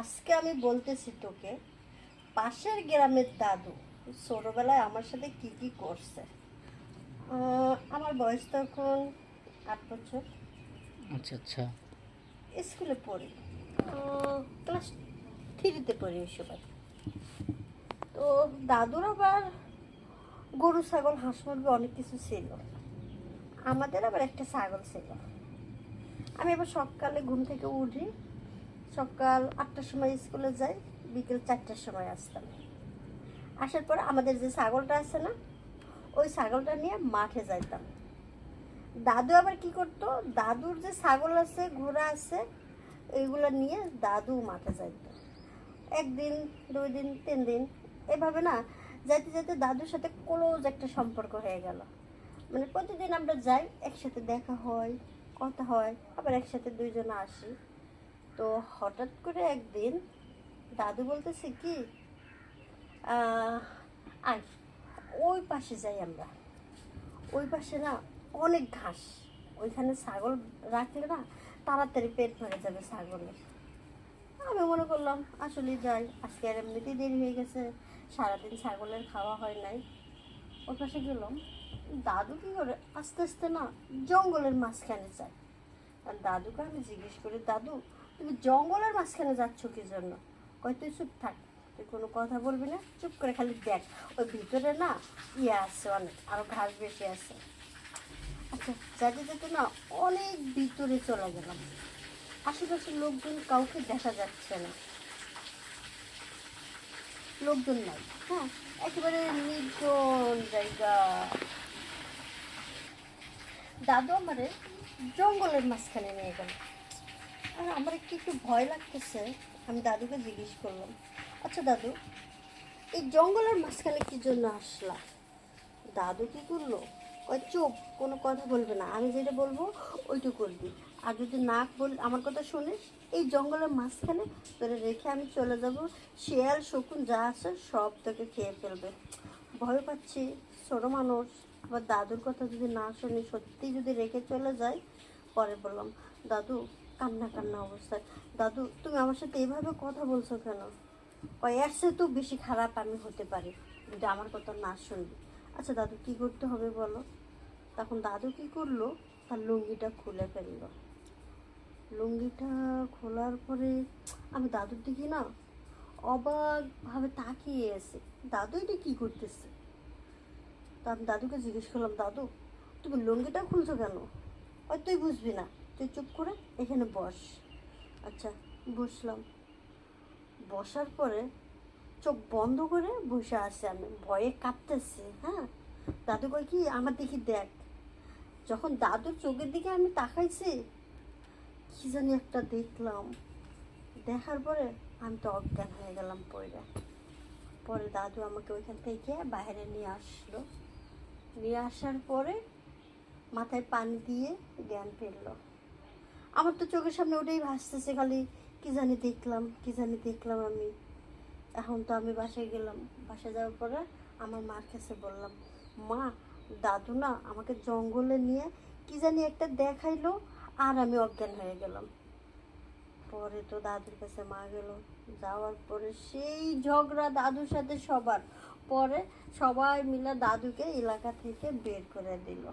আজকে আমি বলতেছি তোকে পাশের গ্রামের দাদু ছোটবেলায় আমার সাথে কি কি করছে? আমার বয়স তখন আট বছর। আচ্ছা আচ্ছা। স্কুলে পড়ি। ক্লাস থ্রিতে পড়ি ওই সময়। তো দাদুর আবার গরু ছাগল হাঁস মুরগি অনেক কিছু ছিল। আমাদের আবার একটা ছাগল ছিল। আমি আবার সকালে ঘুম থেকে উঠি সকাল আটটার সময় স্কুলে যাই, বিকেল চারটার সময় আসতাম। আসার পর আমাদের যে ছাগলটা আছে না, ওই ছাগলটা নিয়ে মাঠে যাইতাম। দাদু আবার কি করতো, দাদুর যে ছাগল আছে, ঘোড়া আছে এইগুলো নিয়ে দাদু মাঠে যাইত। একদিন, দুই দিন, তিন দিন, এভাবে না, যাইতে যাইতে দাদুর সাথে ক্লোজ একটা সম্পর্ক হয়ে গেল। মানে প্রতিদিন আমরা যাই, একসাথে দেখা হয়, কথা হয়, আবার একসাথে দুইজন আসি। তো হঠাৎ করে একদিন দাদু বলতেছে কি আয়, ওই পাশে যাই আমরা। ওই পাশে না অনেক ঘাস, ওইখানে ছাগল রাখলে না তাড়াতাড়ি পেট ভরে যাবে ছাগলের। আমি মনে করলাম আসলে যাই, আজকে আর এমনিতেই দেরি হয়ে গেছে, সারাদিন ছাগলের খাওয়া হয় নাই। ওই পাশে গেলাম, দাদু কি করে আস্তে আস্তে না জঙ্গলের মাঝখানে যায়। আর দাদুকে আমি জিজ্ঞেস করি, দাদু, তুমি জঙ্গলের মাঝখানে যাচ্ছ কি জন্য? কয়, তুই চুপ থাক, তুই কোনো কথা বলবি না, চুপ করে খালি দেখ, ওই ভিতরে না ইয়ে আছে অনেক আরও ঘাস বেশি আছে। আচ্ছা যেতে যেতে না অনেক ভিতরে চলে গেলাম। আশেপাশের লোকজন কাউকে দেখা যাচ্ছে না। লোকজন নাই হ্যাঁ একেবারে নির্জন জায়গা। দাদু আমারে জঙ্গলের মাঝখানে নিয়ে গেল। আর আমার একটু একটু ভয় লাগতেছে, আমি দাদুকে জিজ্ঞেস করলাম আচ্ছা দাদু, এই জঙ্গলের মাঝখানে কি জন্য আসলা? দাদু কি করল? ওই চুপ, কোনো কথা বলবে না। আমি যেটা বলব ওইটু করবি আর যদি না বল, আমার কথা শুনিস, এই জঙ্গলের মাঝখানে তোরে রেখে আমি চলে যাব। শিয়াল, শকুন যা আছে সব তোকে খেয়ে ফেলবে। ভয় পাচ্ছি, ছোটো মানুষ, আবার দাদুর কথা যদি না শুনি, সত্যি যদি রেখে চলে যায় পরে বললাম, দাদু, কান্না কান্না অবস্থায় দাদু, তুমি আমার সাথে এভাবে কথা বলছো কেন? এর চেয়ে তো বেশি খারাপ আমি হতে পারি, যদি আমার কথা না শুনবি। আচ্ছা দাদু, কি করতে হবে বলো? তখন দাদু কি করল? তার লুঙ্গিটা খুলে ফেলল। লুঙ্গিটা খোলার পরে, আমি দাদুর দিকে না অবাকভাবে তাকিয়ে এসে দাদু এটা কী করতেছে? তা আমি দাদুকে জিজ্ঞেস করলাম, দাদু, তুমি লুঙ্গিটা খুলছো কেন? ওই তুই বুঝবি না। তুই চুপ করে এখানে বস। আচ্ছা বসলাম বসার পরে চোখ বন্ধ করে বসে আছে আমি। ভয়ে কাঁপতেছি হ্যাঁ? দাদু কয়, কি? আমার দেখি দেখ। যখন দাদুর চোখের দিকে আমি তাকাইছি, কি জানি একটা দেখলাম। দেখার পরে আমি তো অজ্ঞান হয়ে গেলাম পরে পরে দাদু আমাকে ওইখান থেকে বাইরে নিয়ে আসলো। নিয়ে আসার পরে মাথায় পানি দিয়ে জ্ঞান ফিরলো। আমার তো চোখের সামনে ওটাই ভাসতেছে, খালি কি জানি দেখলাম, কি জানি দেখলাম আমি। এখন তো আমি বাসায় গেলাম। বাসায় যাওয়ার পরে আমার মার কাছে বললাম, মা, দাদু না আমাকে জঙ্গলে নিয়ে কি জানি একটা দেখাইলো, আর আমি অজ্ঞান হয়ে গেলাম। পরে তো দাদুর কাছে মা গেল। যাওয়ার পরে সেই ঝগড়া দাদুর সাথে সবার। পরে সবাই মিলে দাদুকে এলাকা থেকে বের করে দিল।